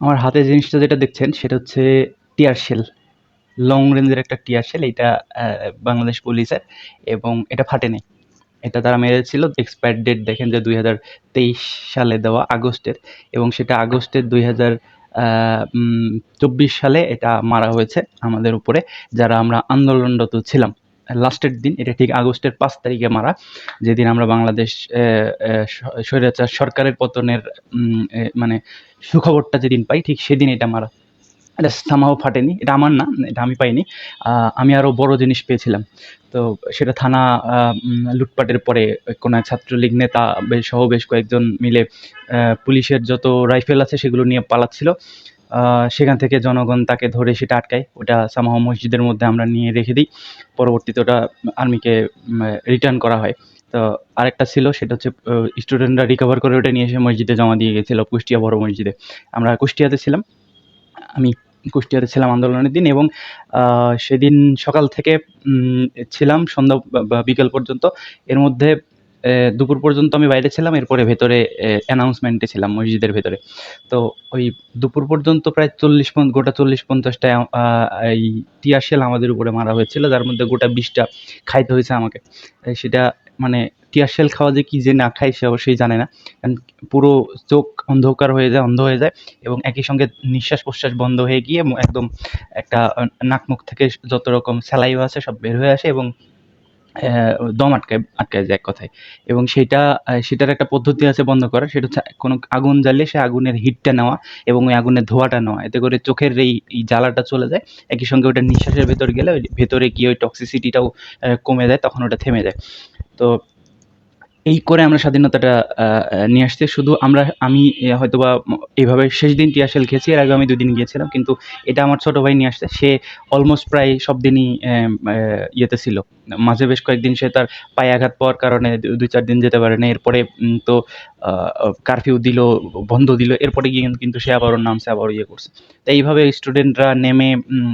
আমার হাতে জিনিসটা যেটা দেখছেন সেটা হচ্ছে টিয়ার শেল। লং রেঞ্জের একটা টিয়ার শেল আহ, বাংলাদেশ পুলিশের এবং এটা ফাটেনি। এটা তারা মেরেছিল এক্সপায়ার ডেট দেখেন যে দুই হাজার তেইশ সালে দেওয়া আগস্টের এবং সেটা আগস্টের দুই চব্বিশ সালে এটা মারা হয়েছে আমাদের উপরে যারা আমরা আন্দোলনরত ছিলাম। লাস্টের দিন, এটা ঠিক আগস্টের পাঁচ তারিখে মারা। যেদিন আমরা বাংলাদেশ স্বৈরাচার সরকারের পতনের মানে সুখবরটা যেদিন পাই, ঠিক সেদিন এটা মারা। এটা সামাও ফাটেনি। এটা আমার না, এটা আমি পাইনি। আমি আরও বড় জিনিস পেয়েছিলাম। তো সেটা থানা লুটপাটের পরে কোনো ছাত্রলীগ নেতা সহ বেশ কয়েকজন মিলে পুলিশের যত রাইফেল আছে সেগুলো নিয়ে পালাচ্ছিল। সেখান থেকে জনগণ তাকে ধরে সেটা আটকায়। ওটা সামাহ মসজিদের মধ্যে আমরা নিয়ে রেখে দিই। পরবর্তীতে ওটা আর্মিকে রিটার্ন করা হয়। তো আরেকটা ছিল, সেটা হচ্ছে স্টুডেন্টরা রিকভার করে ওটা নিয়ে এসে মসজিদে জমা দিয়ে গেছিল, কুষ্টিয়া বড় মসজিদে। আমরা কুষ্টিয়াতে ছিলাম। আমি কুষ্টিয়াতে ছিলাম আন্দোলনের দিন এবং সেদিন সকাল থেকে ছিলাম সন্ধ্যা বিকেল পর্যন্ত। এর মধ্যে দুপুর পর্যন্ত আমি বাইরে ছিলাম, এরপরে ভেতরে অ্যানাউন্সমেন্টে ছিলাম মসজিদের ভেতরে। তো ওই দুপুর পর্যন্ত প্রায় চল্লিশ গোটা চল্লিশ পঞ্চাশটা এই টিয়ার শেল আমাদের উপরে মারা হয়েছিল, যার মধ্যে গোটা বিশটা খাইতে হয়েছে আমাকে। সেটা মানে টিয়ার শেল খাওয়া যে কি যে না খায় সে অবশ্যই জানে না। কারণ পুরো চোখ অন্ধকার হয়ে যায়, অন্ধ হয়ে যায় এবং একই সঙ্গে নিঃশ্বাস প্রশ্বাস বন্ধ হয়ে গিয়ে একদম একটা নাক মুখ থেকে যত রকম স্যালাইভ আছে সব বের হয়ে আসে এবং দম আটকায় আটকায় যায় এক কথায়। এবং সেটা সেটার একটা পদ্ধতি আছে বন্ধ করার, সেটা হচ্ছে কোনো আগুন জ্বালিয়ে সে আগুনের হিটটা নেওয়া এবং ওই আগুনের ধোঁয়াটা নেওয়া। এতে করে চোখের এই জ্বালাটা চলে যায়, একই সঙ্গে ওটা নিঃশ্বাসের ভেতর গেলে ভেতরে গিয়ে ওই টক্সিসিটিটাও কমে যায়, তখন ওটা থেমে যায়। তো এই করে আমরা স্বাধীনতাটা নিয়ে আসতে শুধু আমরা আমি আহ, হয়তোবা ম- এইভাবে শেষ দিন টিয়াশেল খেয়েছি এর আগে আমি দুদিন গিয়েছিলাম কিন্তু এটা আমার ছোট ভাই নিয়ে আসছে। সে অলমোস্ট প্রায় সব দিনই ইয়েতে ছিল। মাঝে বেশ কয়েকদিন সে তার পায়ে আঘাত পাওয়ার কারণে দুই চার দিন যেতে পারে না। এরপরে তো কারফিউ দিল বন্ধ দিল। এরপরে গিয়ে কিন্তু- সে আবার ওর নামছে আবার ইয়ে করছে। তো এইভাবে স্টুডেন্টরা নেমে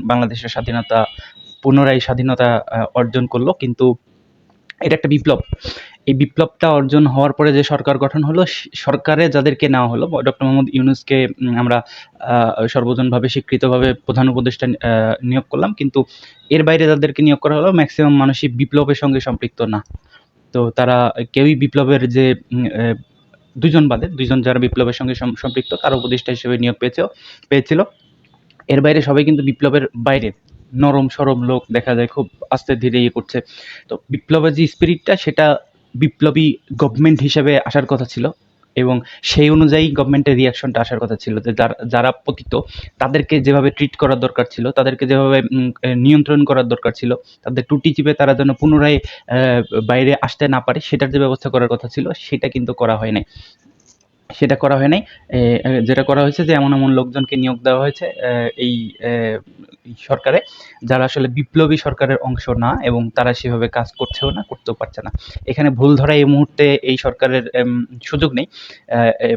বাংলাদেশের স্বাধীনতা পুনরায় স্বাধীনতা অর্জন করল। কিন্তু এটা একটা বিপ্লব। এই বিপ্লবটা অর্জন হওয়ার পরে যে সরকার গঠন হলো সরকারে যাদেরকে নেওয়া হলো ডক্টর মোহাম্মদ ইউনুসকে আমরা সর্বজনভাবে স্বীকৃতভাবে প্রধান উপদেষ্টা নিয়োগ করলাম, কিন্তু এর বাইরে যাদেরকে নিয়োগ করা হলো ম্যাক্সিমাম মানুষই বিপ্লবের সঙ্গে সম্পৃক্ত না। তো তারা কেউই বিপ্লবের যে দুজন বাদে, দুজন যারা বিপ্লবের সঙ্গে সম্পৃক্ত, তারা উপদেষ্টা হিসেবে নিয়োগ পেয়েছে, পেয়েছিল। এর বাইরে সবাই কিন্তু বিপ্লবের বাইরে, নরম সরম লোক, দেখা যায় খুব আস্তে ধীরে ইয়ে করছে। তো বিপ্লবের যে স্পিরিটটা সেটা বিপ্লবী গভর্নমেন্ট হিসেবে আসার কথা ছিল এবং সেই অনুযায়ী গভর্নমেন্টের রিয়াকশনটা আসার কথা ছিল যে যারা যারা পতিত, তাদেরকে যেভাবে ট্রিট করার দরকার ছিল, তাদেরকে যেভাবে নিয়ন্ত্রণ করার দরকার ছিল, তাদের টুটি চিপে তারা যেন পুনরায় বাইরে আসতে না পারে, সেটার যে ব্যবস্থা করার কথা ছিল, সেটা কিন্তু করা হয় নাই। সেটা করা হয় নাই। যেটা করা হয়েছে যে এমন এমন লোকজনকে নিয়োগ দেওয়া হয়েছে এই সরকারে, যারা আসলে বিপ্লবী সরকারের অংশ না এবং তারা সেভাবে কাজ করছেও না, করতেও পারছে না। এখানে ভুল ধরা এই মুহূর্তে এই সরকারের সুযোগ নেই।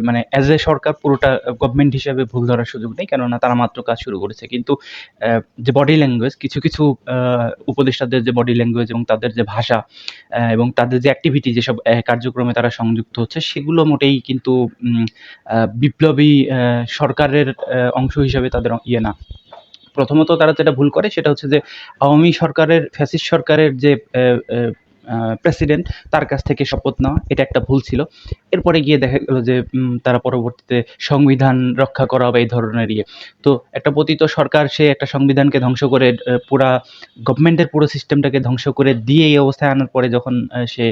মানে অ্যাজ এ সরকার পুরোটা গভর্নমেন্ট হিসেবে ভুল ধরার সুযোগ নেই, কেননা তারা মাত্র কাজ শুরু করেছে। কিন্তু যে বডি ল্যাঙ্গুয়েজ কিছু কিছু উপদেষ্টাদের যে বডি ল্যাঙ্গুয়েজ এবং তাদের যে ভাষা এবং তাদের যে অ্যাক্টিভিটি যেসব কার্যক্রমে তারা সংযুক্ত হচ্ছে, সেগুলো মোটেই কিন্তু বিপ্লবী সরকারের অংশ হিসেবে তাদের ইয়ে না। প্রথমত তারা যেটা ভুল করে সেটা হচ্ছে যে আওয়ামী সরকারের, ফ্যাসিস্ট সরকারের যে প্রেসিডেন্ট, তার কাছ থেকে শপথ নেওয়া, এটা একটা ভুল ছিল। এরপরে গিয়ে দেখা গেল যে তারা পরবর্তীতে সংবিধান রক্ষা করা বা এই ধরনের ইয়ে। তো একটা পতিত সরকার, সে একটা সংবিধানকে ধ্বংস করে পুরা গভর্নমেন্টের পুরো সিস্টেমটাকে ধ্বংস করে দিয়ে এই অবস্থায় আনার পরে যখন সে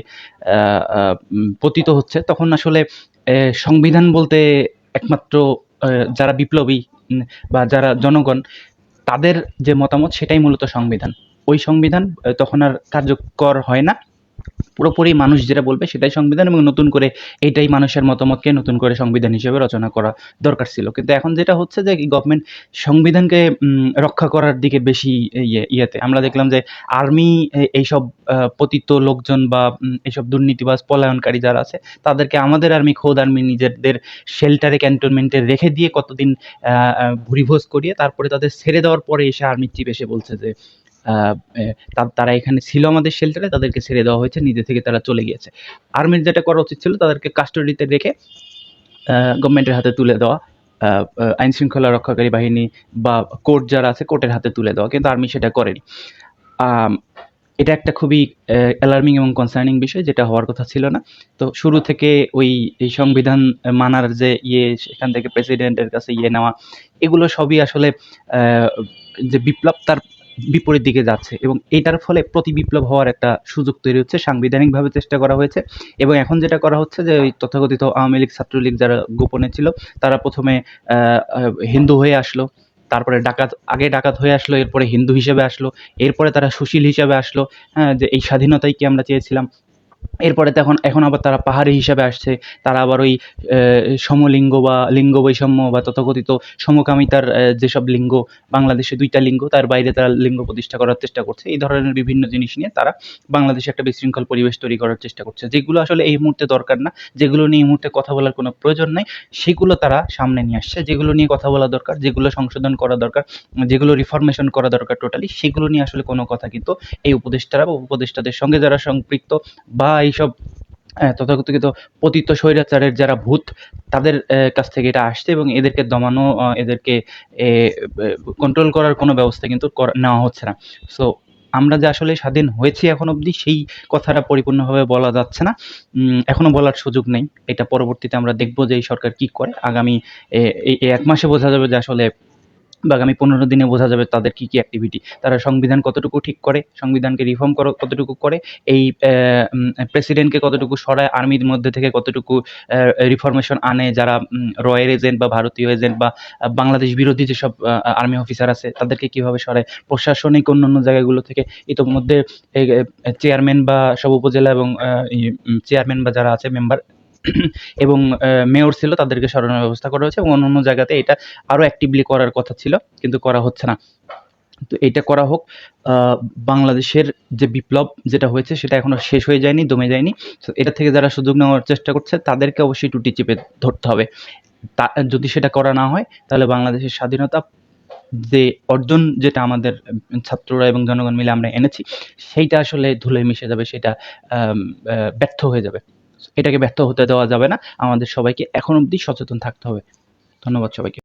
পতিত হচ্ছে, তখন আসলে সংবিধান বলতে একমাত্র যারা বিপ্লবী বা যারা জনগণ তাদের যে মতামত সেটাই মূলত সংবিধান। ওই সংবিধান তখন আর কার্যকর হয় না। পুরোপুরি মানুষ যেটা বলবে সেটাই সংবিধান এবং নতুন করে এটাই মানুষের মতামতকে নতুন করে সংবিধান হিসেবে রচনা করা দরকার ছিল। কিন্তু এখন যেটা হচ্ছে যে গভর্নমেন্ট সংবিধানকে রক্ষা করার দিকে বেশি ইয়ে ইয়েতে। আমরা দেখলাম যে আর্মি এইসব পতিত লোকজন বা এইসব দুর্নীতিবাজ, পলায়নকারী যারা আছে, তাদেরকে আমাদের আর্মি খোদ আর্মি নিজেদের শেল্টারে ক্যান্টনমেন্টে রেখে দিয়ে কতদিন ভুরিভোজ করিয়ে তারপরে তাদের ছেড়ে দেওয়ার পরে এসে আর্মির চিফ এসে বলছে যে তারা এখানে ছিল আমাদের শেল্টারে তাদেরকে ছেড়ে দেওয়া হয়েছে, নিজে থেকে তারা চলে গিয়েছে। আর্মির যেটা করা উচিত ছিল, তাদেরকে কাস্টডিতে রেখে গভর্নমেন্টের হাতে তুলে দেওয়া। আইন শৃঙ্খলা রক্ষাকারী বাহিনী বা কোর্ট যারা আছে কোর্টের হাতে তুলে দেওয়া, কিন্তু আর্মি সেটা করেনি। এটা একটা খুবই অ্যালার্মিং এবং কনসার্নিং বিষয়, যেটা হওয়ার কথা ছিল না। তো শুরু থেকে ওই সংবিধান মানার যে ইয়ে সেখান থেকে প্রেসিডেন্টের কাছে ইয়ে নেওয়া, এগুলো সবই আসলে যে বিপ্লব, তার বিপরীত দিকে যাচ্ছে এবং এটার ফলে প্রতি বিপ্লব হওয়ার একটা সুযোগ তৈরি হচ্ছে, সাংবিধানিকভাবে চেষ্টা করা হয়েছে এবং এখন যেটা করা হচ্ছে যে ওই তথাকথিত আওয়ামী লীগ, ছাত্রলীগ যারা গোপনে ছিল, তারা প্রথমে হিন্দু হয়ে আসলো, তারপরে ডাকাত, আগে ডাকাত হয়ে আসলো, এরপরে হিন্দু হিসেবে আসলো, এরপরে তারা সুশীল হিসেবে আসলো হ্যাঁ যে এই স্বাধীনতাই কি আমরা চেয়েছিলাম? এরপরে তখন এখন আবার তারা পাহাড়ি হিসাবে আসছে। তারা আবার ওই সমলিঙ্গ বা লিঙ্গ বৈষম্য বা তথাকথিত সমকামিতার যেসব লিঙ্গ, বাংলাদেশে দুইটা লিঙ্গ, তার বাইরে তারা লিঙ্গ প্রতিষ্ঠা করার চেষ্টা করছে। এই ধরনের বিভিন্ন জিনিস নিয়ে তারা বাংলাদেশে একটা বিশৃঙ্খল পরিবেশ তৈরি করার চেষ্টা করছে। যেগুলো আসলে এই মুহূর্তে দরকার না, যেগুলো নিয়ে এই মুহূর্তে কথা বলার কোনো প্রয়োজন নাই, সেগুলো তারা সামনে নিয়ে আসছে। যেগুলো নিয়ে কথা বলা দরকার, যেগুলো সংশোধন করা দরকার, যেগুলো রিফরমেশন করা দরকার টোটালি সেগুলো নিয়ে আসলে কোনো কথা কিন্তু এই উপদেষ্টারা বা উপদেষ্টাদের সঙ্গে যারা সম্পৃক্ত বা এইসব তথাকথিত পতিত স্বৈরাচারের যারা ভূত তাদের কাছ থেকে এটা আসছে এবং এদেরকে দমানো এদেরকে কন্ট্রোল করার কোনো ব্যবস্থা কিন্তু নেওয়া হচ্ছে না। সো আমরা যে আসলে স্বাধীন হয়েছি এখন অবধি সেই কথাটা পরিপূর্ণভাবে বলা যাচ্ছে না। উম, এখনও বলার সুযোগ নেই। এটা পরবর্তীতে আমরা দেখব যে এই সরকার কি করে। আগামী এক মাসে বোঝা যাবে যে আসলে বা আগামী পনেরো দিনে বোঝা যাবে তাদের কি কি অ্যাক্টিভিটি তারা সংবিধান কতটুকু ঠিক করে, সংবিধানকে রিফর্ম করো কতটুকু করে, এই প্রেসিডেন্টকে কতটুকু সরায় আর্মির মধ্যে থেকে কতটুকু রিফরমেশন আনে যারা রয়্যাল এজেন্ট বা ভারতীয় এজেন্ট বা বাংলাদেশ বিরোধী যেসব আর্মি অফিসার আছে, তাদেরকে কীভাবে সরায়, প্রশাসনিক অন্যান্য জায়গাগুলো থেকে, ইতোমধ্যে চেয়ারম্যান বা সব উপজেলা এবং চেয়ারম্যান বা যারা আছে মেম্বার এবং মেয়র ছিল, তাদেরকে সরানোর ব্যবস্থা করা হয়েছে এবং অন্য অন্য জায়গাতে এটা আরও অ্যাক্টিভলি করার কথা ছিল, কিন্তু করা হচ্ছে না। তো এটা করা হোক বাংলাদেশের যে বিপ্লব যেটা হয়েছে সেটা এখনও শেষ হয়ে যায়নি, দমে যায়নি। তো এটা থেকে যারা সুযোগ নেওয়ার চেষ্টা করছে, তাদেরকে অবশ্যই টুটি চেপে ধরতে হবে। তা, যদি সেটা করা না হয়, তাহলে বাংলাদেশের স্বাধীনতা যে অর্জন যেটা আমাদের ছাত্ররা এবং জনগণ মিলে আমরা এনেছি, সেইটা আসলে ধুলোয় মিশে যাবে, সেটা ব্যর্থ হয়ে যাবে। এটাকে ব্যর্থ হতে দেওয়া যাবে না। আমাদের সবাইকে এখন অব্দি সচেতন থাকতে হবে। ধন্যবাদ সবাইকে।